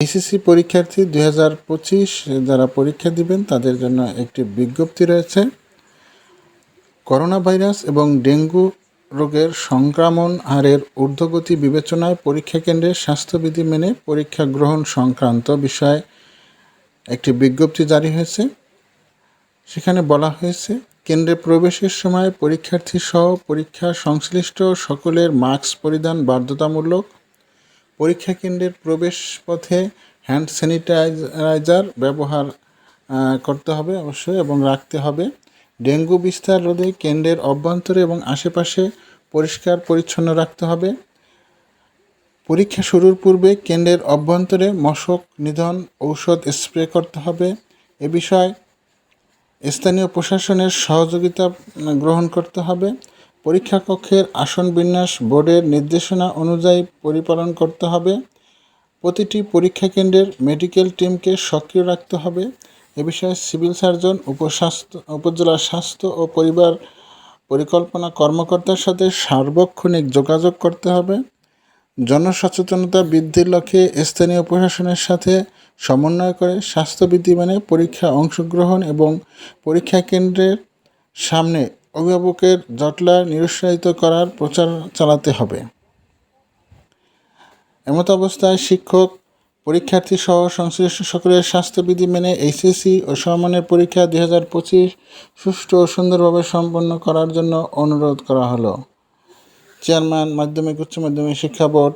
SSC পরীক্ষার্থী দুই হাজার পঁচিশ যারা পরীক্ষা দিবেন, তাদের জন্য একটি বিজ্ঞপ্তি রয়েছে। করোনা ভাইরাস এবং ডেঙ্গু রোগের সংক্রমণ হারের ঊর্ধ্বগতি বিবেচনায় পরীক্ষা কেন্দ্রে স্বাস্থ্যবিধি মেনে পরীক্ষা গ্রহণ সংক্রান্ত বিষয়ে একটি বিজ্ঞপ্তি জারি হয়েছে। সেখানে বলা হয়েছে, কেন্দ্রে প্রবেশের সময় পরীক্ষার্থী সহ পরীক্ষা সংশ্লিষ্ট সকলের মাস্ক পরিধান বাধ্যতামূলক পরীক্ষা কেন্দ্রের প্রবেশ পথে হ্যান্ড স্যানিটাইজার ব্যবহার করতে হবে অবশ্যই এবং রাখতে হবে। ডেঙ্গু বিস্তার রোধে কেন্দ্রের অভ্যন্তরে এবং আশেপাশে পরিষ্কার, পরিচ্ছন্ন রাখতে হবে। পরীক্ষা শুরুর পূর্বে কেন্দ্রের অভ্যন্তরে মশক নিধন ঔষধ স্প্রে করতে হবে। এ বিষয়ে স্থানীয় প্রশাসনের সহযোগিতা গ্রহণ করতে হবে। পরীক্ষা কক্ষের আসন বিন্যাস বোর্ডের নির্দেশনা অনুযায়ী পরিপালন করতে হবে। প্রতিটি পরীক্ষা কেন্দ্রের মেডিকেল টিমকে সক্রিয় রাখতে হবে। এ বিষয়ে সিভিল সার্জন, উপস্বাস্থ্য, উপজেলা স্বাস্থ্য ও পরিবার পরিকল্পনা কর্মকর্তার সাথে সার্বক্ষণিক যোগাযোগ করতে হবে। জনসচেতনতা বৃদ্ধির লক্ষ্যে স্থানীয় প্রশাসনের সাথে সমন্বয় করে স্বাস্থ্যবিধি মানে পরীক্ষা অংশগ্রহণ এবং পরীক্ষা কেন্দ্রের সামনে অভিভাবকের জটলা নিরুৎসাহিত করার প্রচার চালাতে হবে। এমত অবস্থায় শিক্ষক, পরীক্ষার্থী সহ সংশ্লিষ্ট সকলের স্বাস্থ্যবিধি মেনে এইচএসসি ও সমমানের পরীক্ষা দুই হাজার পঁচিশ সুষ্ঠু ও সুন্দরভাবে সম্পন্ন করার জন্য অনুরোধ করা হলো। চেয়ারম্যান, মাধ্যমিক, উচ্চ মাধ্যমিক শিক্ষা বোর্ড